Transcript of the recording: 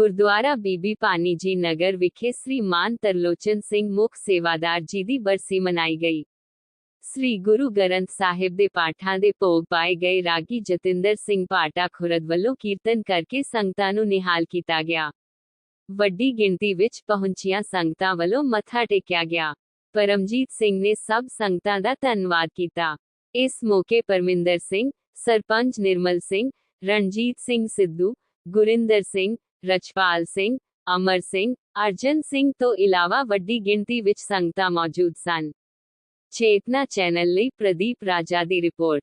ਗੁਰਦੁਆਰਾ ਬੀਬੀ ਭਾਨੀ ਜੀ ਨਗਰ ਵਿਖੇ ਸ੍ਰੀ ਮਾਨ ਤਰਲੋਚਨ ਸਿੰਘ ਮੁੱਖ ਸੇਵਾਦਾਰ ਜੀ ਦੀ ਬਰਸੀ ਮਨਾਈ ਗਈ। ਸ੍ਰੀ ਗੁਰੂ ਗ੍ਰੰਥ ਸਾਹਿਬ ਦੇ ਪਾਠਾਂ ਦੇ ਭੋਗ ਪਾਏ ਗਏ ਰਾਗੀ ਜਤਿੰਦਰ ਸਿੰਘ ਪਾਟਾ ਖੁਰਦ ਵੱਲੋਂ ਕੀਰਤਨ ਕਰਕੇ ਸੰਗਤਾਂ ਨੂੰ ਨਿਹਾਲ ਕੀਤਾ ਗਿਆ। ਵੱਡੀ ਗਿਣਤੀ ਵਿੱਚ ਪਹੁੰਚੀਆਂ ਸੰਗਤਾਂ ਵੱਲੋਂ ਮੱਥਾ ਟੇਕਿਆ ਗਿਆ। ਪਰਮਜੀਤ ਸਿੰਘ ਨੇ ਸਭ ਸੰਗਤਾਂ ਦਾ ਧੰਨਵਾਦ ਕੀਤਾ। ਇਸ ਮੌਕੇ ਪਰਮਿੰਦਰ ਸਿੰਘ, ਸਰਪੰਚ ਨਿਰਮਲ ਸਿੰਘ, ਰਣਜੀਤ ਸਿੰਘ ਸਿੱਧੂ, ਗੁਰਿੰਦਰ ਸਿੰਘ ਰਛਪਾਲ ਸਿੰਘ, ਅਮਰ ਸਿੰਘ, ਅਰਜਨ ਸਿੰਘ ਤੋਂ ਇਲਾਵਾ ਵੱਡੀ ਗਿਣਤੀ ਵਿੱਚ ਸੰਗਤਾਂ ਮੌਜੂਦ ਸਨ। ਚੇਤਨਾ ਚੈਨਲ ਲਈ ਪ੍ਰਦੀਪ ਰਾਜਾ ਦੀ ਰਿਪੋਰਟ।